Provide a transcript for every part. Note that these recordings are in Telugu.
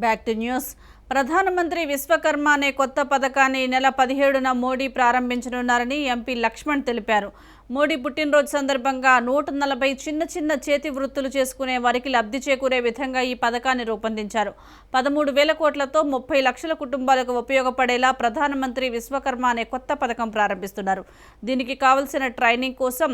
Back to news. ప్రధానమంత్రి విశ్వకర్మ అనే కొత్త పథకాన్ని నెల పదిహేడున మోడీ ప్రారంభించనున్నారని ఎంపీ లక్ష్మణ్ తెలిపారు. మోడీ పుట్టినరోజు సందర్భంగా నూట నలభై చిన్న చిన్న చేతి వృత్తులు చేసుకునే వారికి లబ్ధి చేకూరే విధంగా ఈ పథకాన్ని రూపొందించారు. పదమూడు వేల కోట్లతో ముప్పై లక్షల కుటుంబాలకు ఉపయోగపడేలా ప్రధానమంత్రి విశ్వకర్మ అనే కొత్త పథకం ప్రారంభిస్తున్నారు. దీనికి కావలసిన ట్రైనింగ్ కోసం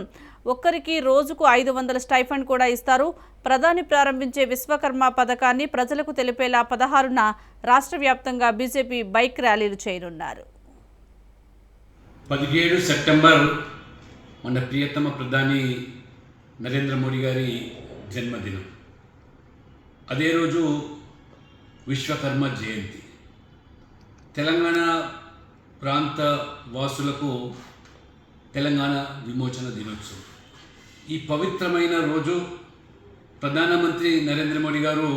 ఒక్కరికి రోజుకు ఐదు వందల స్టైఫండ్ కూడా ఇస్తారు. ప్రధాని ప్రారంభించే విశ్వకర్మ పథకాన్ని ప్రజలకు తెలిపేలా పదహారున రాష్ట్ర వ్యాప్తంగా బీజేపీ బైక్ ర్యాలీలు చేయనున్నారు. పదిహేడు సెప్టెంబర్ మన ప్రియతమ ప్రధాని నరేంద్ర మోడీ గారి జన్మదినం. అదే రోజు విశ్వకర్మ జయంతి. తెలంగాణ ప్రాంత వాసులకు తెలంగాణ విమోచన దినోత్సవం. ఈ పవిత్రమైన రోజు ప్రధానమంత్రి నరేంద్ర మోడీ గారు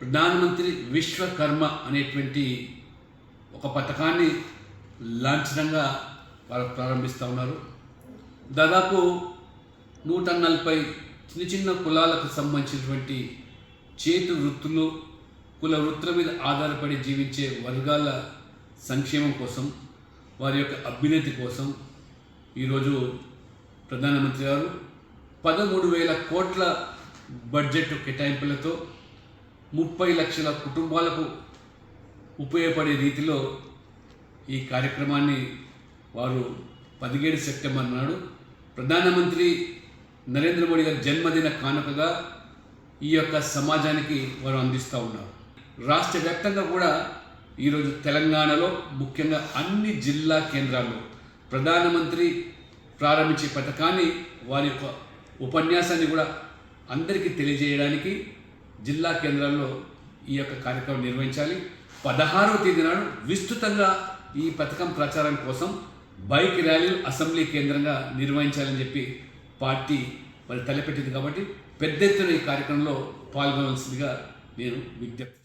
ప్రధానమంత్రి విశ్వకర్మ అనేటువంటి ఒక పథకాన్ని లాంఛనంగా వారు ప్రారంభిస్తూ ఉన్నారు. దాదాపు నూట నలభై చిన్న చిన్న కులాలకు సంబంధించినటువంటి చేతి వృత్తులు కుల వృత్తుల మీద ఆధారపడి జీవించే వర్గాల సంక్షేమం కోసం వారి యొక్క అభ్యున్నతి కోసం ఈరోజు ప్రధానమంత్రి గారు పదమూడు వేల కోట్ల బడ్జెట్ కేటాయింపులతో ముప్పై లక్షల కుటుంబాలకు ఉపయోగపడే రీతిలో ఈ కార్యక్రమాన్ని వారు పదిహేడు సెప్టెంబర్ నాడు ప్రధానమంత్రి నరేంద్ర మోడీ గారి జన్మదిన కానుకగా ఈ యొక్క సమాజానికి వారు అందిస్తూ ఉన్నారు. రాష్ట్ర వ్యాప్తంగా కూడా ఈరోజు తెలంగాణలో ముఖ్యంగా అన్ని జిల్లా కేంద్రాల్లో ప్రధానమంత్రి ప్రారంభించే పథకాన్ని వారి యొక్క ఉపన్యాసాన్ని కూడా అందరికీ తెలియజేయడానికి జిల్లా కేంద్రాల్లో ఈ యొక్క కార్యక్రమం నిర్వహించాలి. పదహారవ తేదీ నాడు విస్తృతంగా ఈ పథకం ప్రచారం కోసం బైక్ ర్యాలీలు అసెంబ్లీ కేంద్రంగా నిర్వహించాలని చెప్పి పార్టీ మరి తలపెట్టింది కాబట్టి పెద్ద ఎత్తున ఈ కార్యక్రమంలో పాల్గొనవలసిందిగా నేను విజ్ఞప్తి